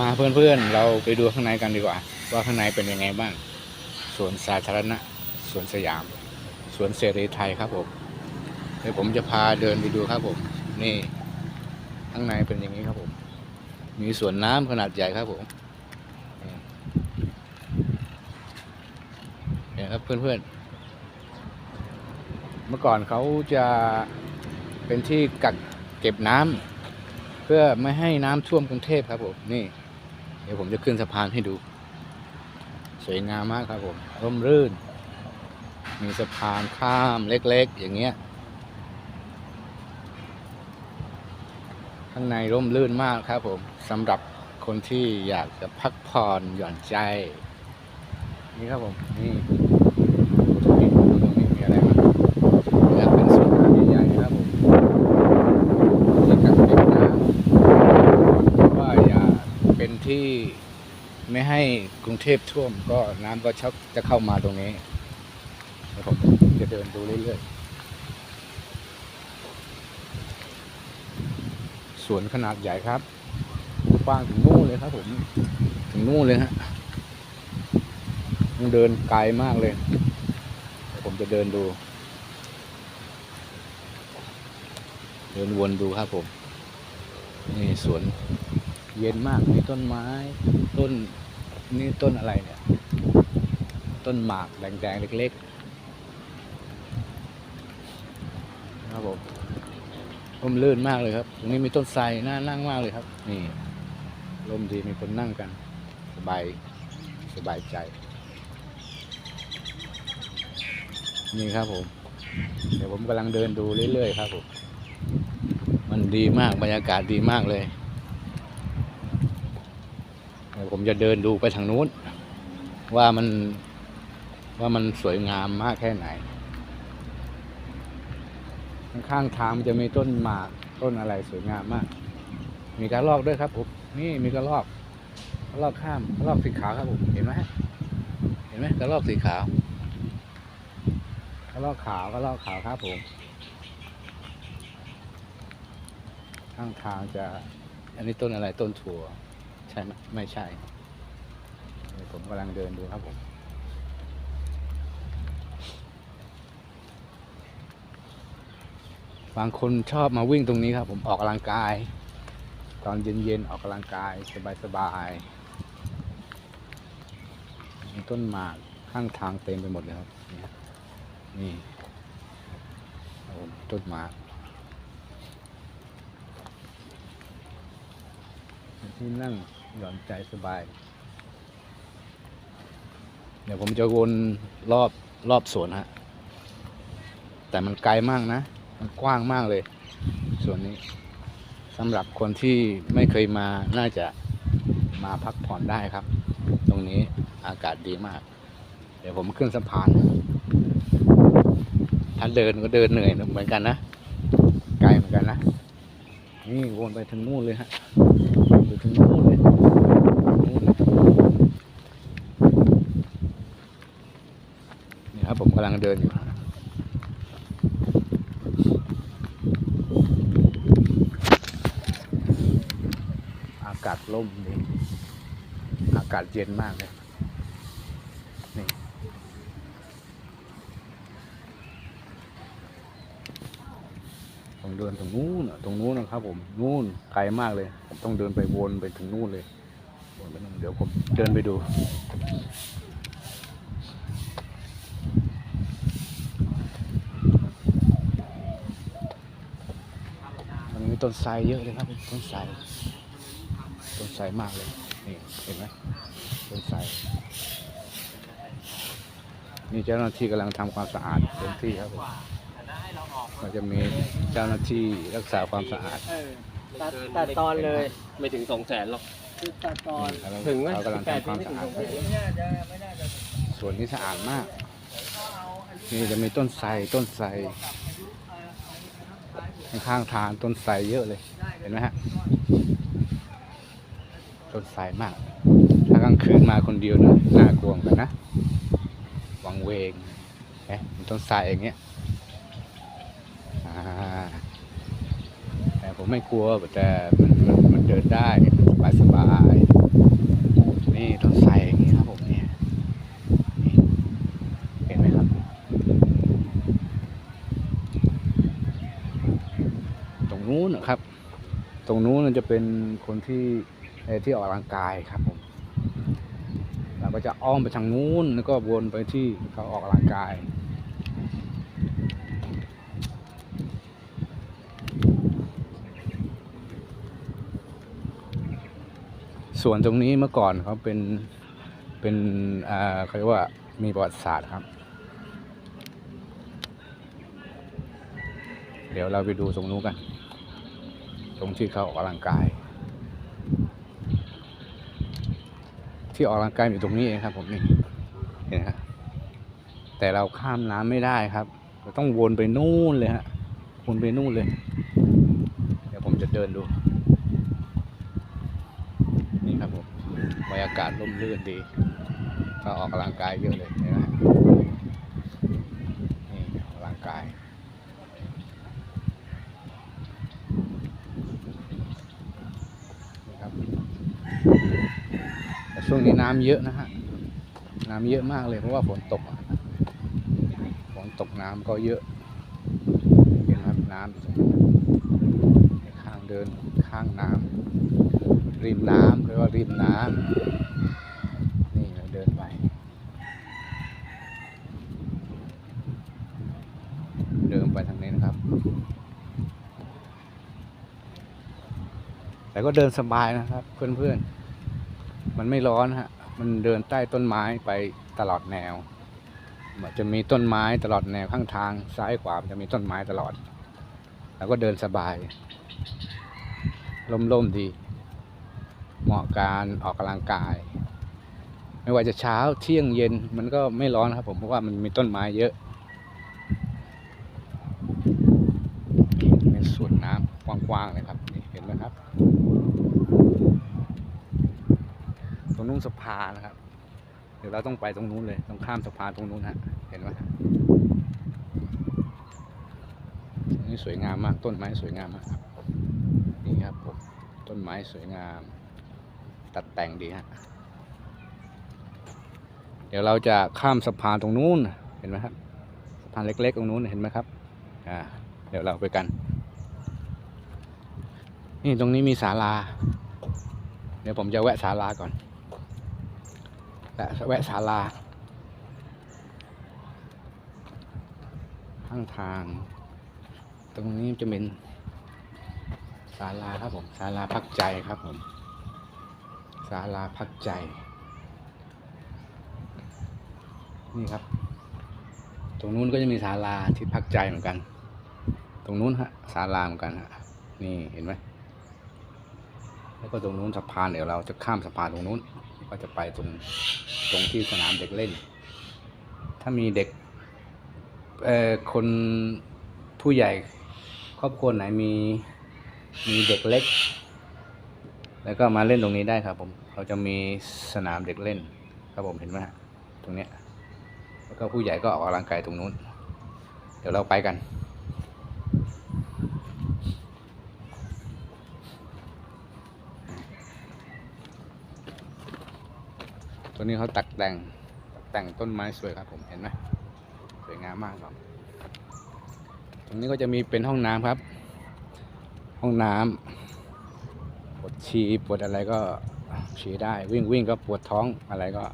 มาเพื่อนๆ เราไปดูข้างในกันดีกว่า ว่าข้างในเป็นยังไงบ้างสวนสาธารณะสวนสยามสวนเสรีไทยครับผมเดี๋ยวผมจะพาเดินไปดูครับผม นี่ข้างในเป็นอย่างนี้ครับผม มีสวนน้ำขนาดใหญ่ครับผมนี่เนี่ยครับเพื่อนๆ เมื่อก่อนเขาจะเป็นที่กักเก็บน้ำ เพื่อไม่ให้น้ำท่วมกรุงเทพครับผมนี่ เดี๋ยวผมจะขึ้นสะพานให้ดู สวยงามมากครับผมร่มรื่น มีสะพานข้ามเล็กๆ อย่างเงี้ย ข้างในร่มรื่นมากครับผมสำหรับคนที่อยากจะพักผ่อนหย่อนใจ นี่ครับผมนี่ตรงนี้ตรงนี้มีอะไรบ้างอยากเป็นสวนน้ำใหญ่ๆนะครับผมที่กักเก็บน้ำเพราะว่าอย่า เป็นที่ไม่ให้กรุงเทพท่วม ก็น้ำก็ชักจะเข้ามาตรงนี้แล้วผมจะเดินดูเรื่อยๆ สวนขนาดใหญ่ครับกว้างถึงนู่นเลยครับผม ถึงนู่นเลยฮะต้องเดินไกลมากเลย ผมจะเดินดู เดินวนดูครับผม นี่สวน เย็นมากมีต้นไม้ ต้นนี่ต้นอะไรเนี่ย ต้นหมากแดงๆเล็กๆครับผมร่มรื่นมากเลยครับ ตรงนี้มีต้นไทรน่านั่งมากเลยครับ นี่ร่มดีมีคนนั่งกัน สบายสบายใจ นี่ครับผม เดี๋ยวผมกำลังเดินดูเรื่อยๆครับผม มันดีมากบรรยากาศดีมากเลย ผมจะเดินดูไปทางนู้น ว่ามันว่ามันสวยงามมากแค่ไหน ข้างทางมันจะมีต้นหมากต้นอะไรสวยงามมาก มีกระรอกด้วยครับผมนี่มีกระรอกกระรอกข้ามกระรอกสีขาวครับผมเห็นไหมเห็นไหมกระรอกสีขาวกระรอกขาวกระรอกขาวครับผมข้างทางจะ อันนี้ต้นอะไรต้นถั่ว ใช่ไหมไม่ใช่ ผมกำลังเดินดูครับผมบางคนชอบมาวิ่งตรงนี้ครับ ผมออกกำลังกาย ตอนเย็นๆออกกำลังกายสบายๆมีต้นหมากข้างทางเต็มไปหมดเลยครับ นี่ต้นหมากที่นั่ง หย่อนใจสบาย เดี๋ยวผมจะวนรอบรอบสวนฮะ แต่มันไกลมากนะ มันกว้างมากเลยส่วนนี้สำหรับคนที่ไม่เคยมาน่าจะมาพักผ่อนได้ครับ ตรงนี้อากาศดีมาก เดี๋ยวผมขึ้นสะพาน ถ้าเดินก็เดินเหนื่อยเหมือนกันนะ ไกลเหมือนกันนะ นี่วนไปถึงนู่นเลยฮะไปถึงนู่นเลยนู่นเลยนี่ครับผมกำลังเดินอยู่อากาศร่มดีอากาศเย็นมากเลยนี่ผมเดินตรงนู้นอะตรงนู้นนะครับ ผมนู่นไกลมากเลย ผมต้องเดินไปวนไปถึงนู่นเลยเดี๋ยวผมเดินไปดู มันมี ต้นไทรเยอะเลยครับต้นไทรต้นไทรมากเลยนี่เห็นไหมต้นไทรนี่เจ้าหน้าที่กำลังทำความสะอาดเต็มที่ครับผมก็จะมีเจ้าหน้าที่รักษาความสะอาดเออตัดตัดตอนเลยไม่ถึงสองแสนหรอกคือตัดตอนเขาถึงไหมเขากำลังทำความสะอาดไม่น่าจะไม่น่าจะส่วนนี้สะอาดมาก นี่จะมีต้นไทรต้นไทร ข้างทางต้นไทรเยอะเลย เห็นไหมฮะ ต้นไทรมาก ถ้ากลางคืนมาคนเดียวนะน่ากลัวเหมือนกันนะ วังเวงเอ๊ะต้นไทรอย่างเงี้ยอ่าแต่ผมไม่กลัวแต่มันมันมันเดินได้สบายสบายๆต รงนู้นจะเป็นคนที่ที่ออกกำลังกายครับผมเราก็จะอ้อมไปทางนู้นแล้วก็วนไปที่เขาออกกำลังกายส่วนตรงนี้เมื่อก่อนเขาเป็นเป็นอ่าเขาเรียกว่ามีประวัติศาสตร์ครับ เดี๋ยวเราไปดูตรงนู้นกัน ตรงที่เขาออกกำลังกาย ที่ออกกำลังกายอยู่ตรงนี้เองครับผมนี่เห็นไหมครับแต่เราข้ามน้ำไม่ได้ครับเราต้องวนไปนู่นเลยฮะวนไปนู่นเลย เดี๋ยวผมจะเดินดู นี่ครับผมบรรยากาศร่มรื่นดี ก็ออกกำลังกายเยอะเลยเห็นไหมนี่ออกกำลังกาย นี่ครับแต่ ช่วงนี้น้ำเยอะนะฮะ น้ำเยอะมากเลยเพราะว่าฝนตก ฝนตกน้ำก็เยอะ เห็นครับน้ำอยู่ตรงนั้นข้างเดินข้างน้ำริมน้ำเรียกว่าริมน้ำนี่เราเดินไป เดินไปทางนี้นะครับแต่ก็เดินสบายนะครับเพื่อนๆ มันไม่ร้อนฮะ มันเดินใต้ต้นไม้ไปตลอดแนวมันจะมีต้นไม้ตลอดแนวข้างทางซ้ายขวามันจะมีต้นไม้ตลอด แล้วก็เดินสบายล่มๆดี เหมาะการออกกำลังกาย ไม่ว่าจะเช้าเที่ยงเย็นมันก็ไม่ร้อนครับผมเพราะว่ามันมีต้นไม้เยอะเป็นสวนน้ำกว้างๆเลยครับเห็นไหมครับ ต รงนู้นสะพานนะครับ เดี๋ยวเราต้องไปตรงนู้นเลยต้องข้ามสะพานตรงนู้นฮะเห็นไหมนี่สวยงามมากต้นไม้สวยงามมากครับนี่ครับผมต้นไม้สวยงาม ตัดแต่งดีฮะเดี๋ยวเราจะข้ามสะพานตรงนู้นเห็นไหมครับสะพานเล็กๆตรงนู้นเห็นไหมครับอ่าเดี๋ยวเราไปกันนี่ตรงนี้มีศาลา เดี๋ยวผมจะแวะศาลาก่อนะแวะศาลา ข้างทาง ตรงนี้จะเป็นศาลาครับผมศาลาพักใจครับผมศาลาพักใจ นี่ครับ ตรงนู้นก็จะมีศาลาที่พักใจเหมือนกัน ตรงนู้นฮะศาลาเหมือนกันฮะนี่เห็นไหมแล้วก็ตรงนู้นสะพานเดี๋ยวเราจะข้ามสะพานตรงนู้น ก็จะไปตรงตรงที่สนามเด็กเล่น ถ้ามีเด็กเอ่อคนผู้ใหญ่ครอบครัวไหนมีมีเด็กเล็ก แล้วก็มาเล่นตรงนี้ได้ครับผมเราจะมีสนามเด็กเล่น ครับผมเห็นไหมฮะตรงเนี้ยแล้วก็ผู้ใหญ่ก็ออกกำลังกายตรงนู้น เดี๋ยวเราไปกัน ตัวนี้เขาตัดแต่งตัดแต่งต้นไม้สวยครับผมเห็นไหมสวยงามมากครับตรงนี้ก็จะมีเป็นห้องน้ำครับ ห้องน้ำปวดฉี่ปวดอะไรก็ฉี่ได้ วิ่งวิ่งก็ปวดท้องอะไรก็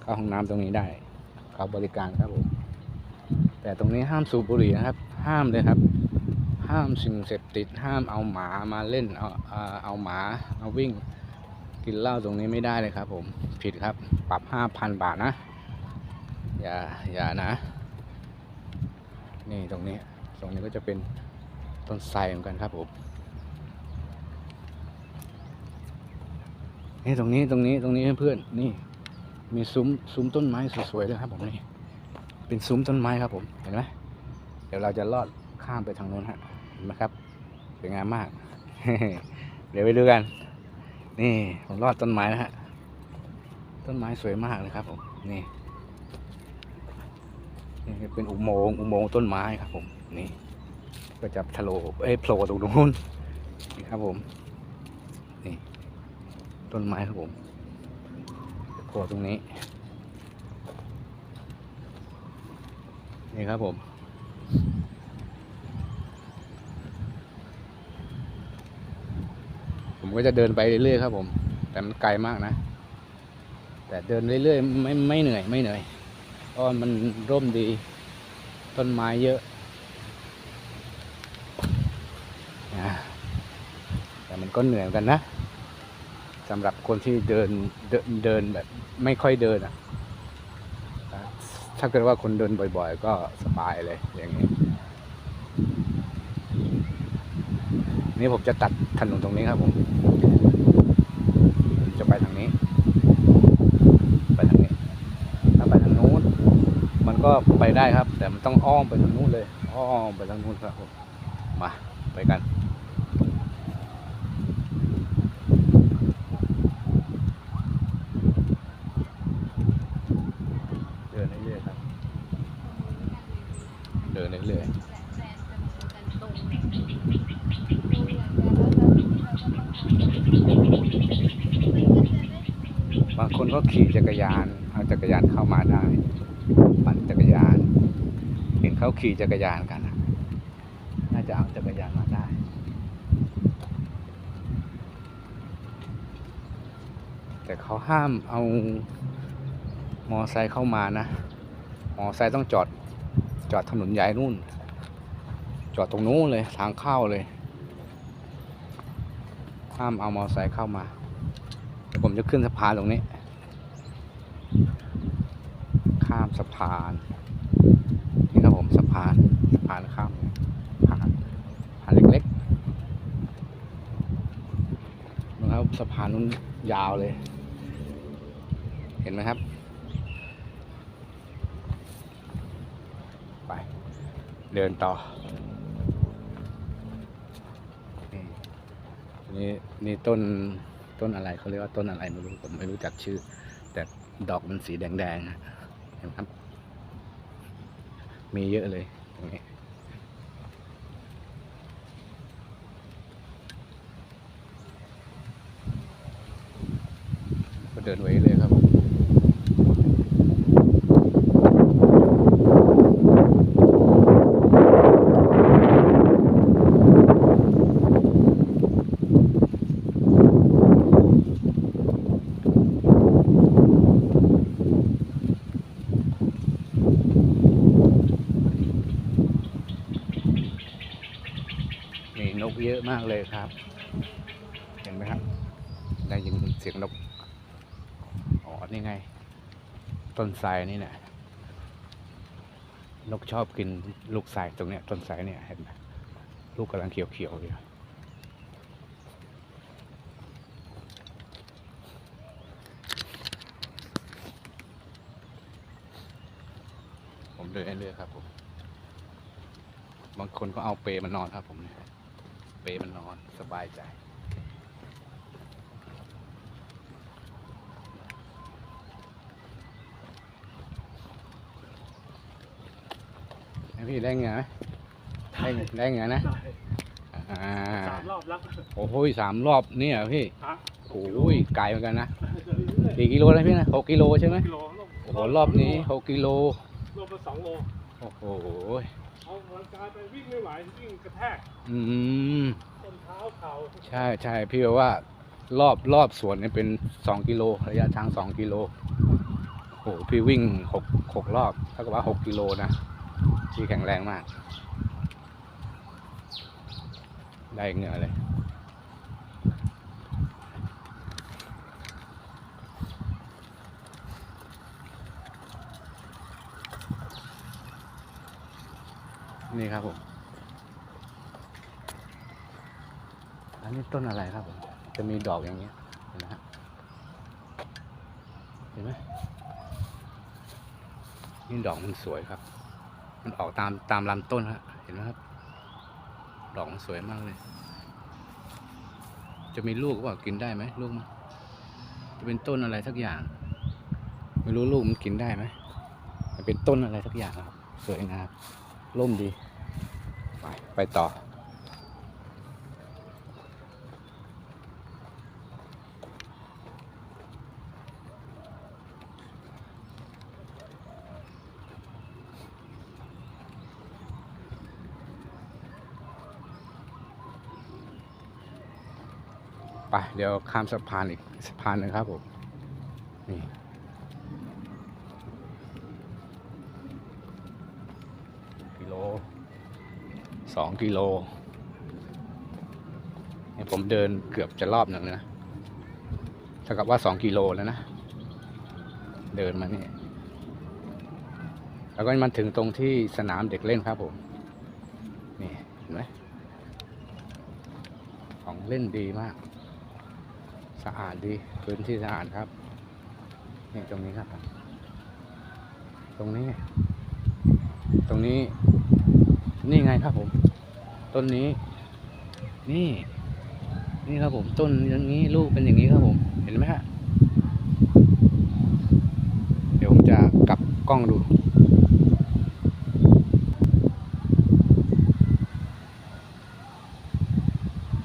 เข้าห้องน้ำตรงนี้ได้เขาบริการครับผมแต่ตรงนี้ห้ามสูบบุหรี่นะครับ ห้ามเลยครับ ห้ามสิ่งเสพติดห้ามเอาหมามาเล่นเอาเอาเอาหมามาวิ่ง กินเหล้าตรงนี้ไม่ได้เลยครับ ผมผิดครับ ปรับห้าพันบาทนะ อย่าอย่านะ นี่ตรงนี้ ตรงนี้ก็จะเป็นต้นไทรเหมือนกันครับผมนี่ตรงนี้ตรงนี้ตรงนี้เพื่อนๆนี่ มีซุ้มซุ้มต้นไม้สวยๆเลยครับ ผมนี่ เป็นซุ้มต้นไม้ครับ ผมเห็นไหมเดี๋ยวเราจะลอดข้ามไปทางโน้นฮะเห็นไหมครับสวยงามมาก เดี๋ยวไปดูกัน นี่ผมรอดต้นไม้นะฮะ ต้นไม้สวยมากเลยครับผมนี่นี่เป็นอุโมงค์อุโมงค์ต้นไม้ครับผมนี่ก็จะทะโลเอ้ยโผล่ตรงนู้นนี่ครับผมนี่ต้นไม้ครับผมโผล่ตรงนี้นี่ครับผม ก็จะเดินไปเรื่อยๆครับผม แต่มันไกลมากนะ แต่เดินเรื่อยๆไม่ไม่เหนื่อยไม่เหนื่อยเพราะมันร่มดี ต้นไม้เยอะแต่มันก็เหนื่อยกันนะสำหรับคนที่เดินเดินเดินแบบ ไม่ค่อยเดินอะถ้าเกิดว่าคนเดินบ่อย ๆ ก็สบายเลยอย่างนี้ นี่ผมจะตัดถนนตรงนี้ครับผมจะไปทางนี้ ไปทางนี้ถ้าไปทางนู้นมันก็ไปได้ครับ แต่มันต้องอ้อมไปทางนู้นเลยอ้อมไปทางนู้นครับผมมาไปกันเดินเรื่อยๆครับ เดินเรื่อยๆบางคน ก็ขี่จักรยานเอาจักรยานเข้ามาได้ปั่นจักรยาน เห็นเขาขี่จักรยานกันอะน่าจะเอาจักรยานมาได้ แต่เขาห้ามเอามอไซค์เข้ามานะ มอไซค์ต้องจอดจอดถนนใหญ่นู่น จอดตรงนู้นเลยทางเข้าเลย ห้ามเอามอไซค์เข้ามา ผมจะขึ้นสะพานตรงนี้ ข้ามสะพานนี่ครับผมสะพานสะพานข้ามผ่านผ่านเล็กๆนะครับสะพานนู้นยาวเลย เห็นไหมครับ ไป เดินต่อ นี่นี่นี่ต้นต้นอะไรเขาเรียกว่าต้นอะไรไม่รู้ผมไม่รู้จักชื่อ ดอกมันสีแดงๆนะเห็นไหมครับ มีเยอะเลยตรงนี้ก็เดินไว้เลยครับผมมีนกเยอะมาก เลยครับ เห็นไหมครับ ได้ยินเสียงนก อ๋อ นี่ไง ต้นไทรนี่เนี่ยนกชอบกินลูกไทรตรงเนี้ยต้นไทรเนี่ยเห็นไหมลูกกำลังเขียวๆอยู่ผมเดินเรื่อยๆครับผม บางคนก็เอาเปรมานอนครับผมเนี่ย ปรมันนอนสบายใจให้พี่ได้เงนไหมได้ได้เงนนะอ่าสามรอบแล้วโอ้โหสามรอบเนี่ยเหรอพี่ฮะโอ้ยไกลเหมือนกันนะกี่กิโลนะพี่นะหกกิโลใช่ไหมกิโลโอ้โหรอบนี้หกกิโลรอบละสองโลโอ้โห เอาร่างกายไปวิ่งไม่ไหววิ่งกระแทกอืมต้นเท้าเข่าใช่ใช่พี่บอกว่ารอบรอบสวนเนี่ยเป็นสองกิโลระยะทางสองกิโลโอ้โหพี่วิ่งหกหกรอบเท่ากับว่าหกกิโลนะพี่แข็งแรงมาก ได้เหงื่อเลย นี่ครับผมอันนี้ต้นอะไรครับผมจะมีดอกอย่างเงี้ยเห็นไหมฮะเห็นไหมนี่ดอกมันสวยครับ มันออกตามตามลำต้นฮะเห็นไหมครับ ดอกมันสวยมากเลย จะมีลูกว่ากินได้ไหมลูกมันจะเป็นต้นอะไรสักอย่าง ไม่รู้ลูกมันกินได้ไหมเป็นต้นอะไรสักอย่างครับ สวยงามร่มดี ไปไปต่อ ไป เดี๋ยวข้ามสะพานอีกสะพานหนึงครับผม นี่ กิโล สองกิโลเนี่ยผมเดินเกือบจะรอบหนึ่งเลยนะเท่ากับว่าสองกิโลแล้วนะ เดินมาเนี่ยแล้วก็มันถึงตรงที่สนามเด็กเล่นครับผม นี่เห็นไหมของเล่นดีมาก สะอาดดี พื้นที่สะอาดครับนี่ตรงนี้ครับ ตรงนี้ ตรงนี้ นี่ไงครับผม ต้นนี้ นี่ นี่ครับผม ต้นอย่างนี้ลูกเป็นอย่างนี้ครับผม เห็นไหมฮะ เดี๋ยวผมจะกลับกล้องดู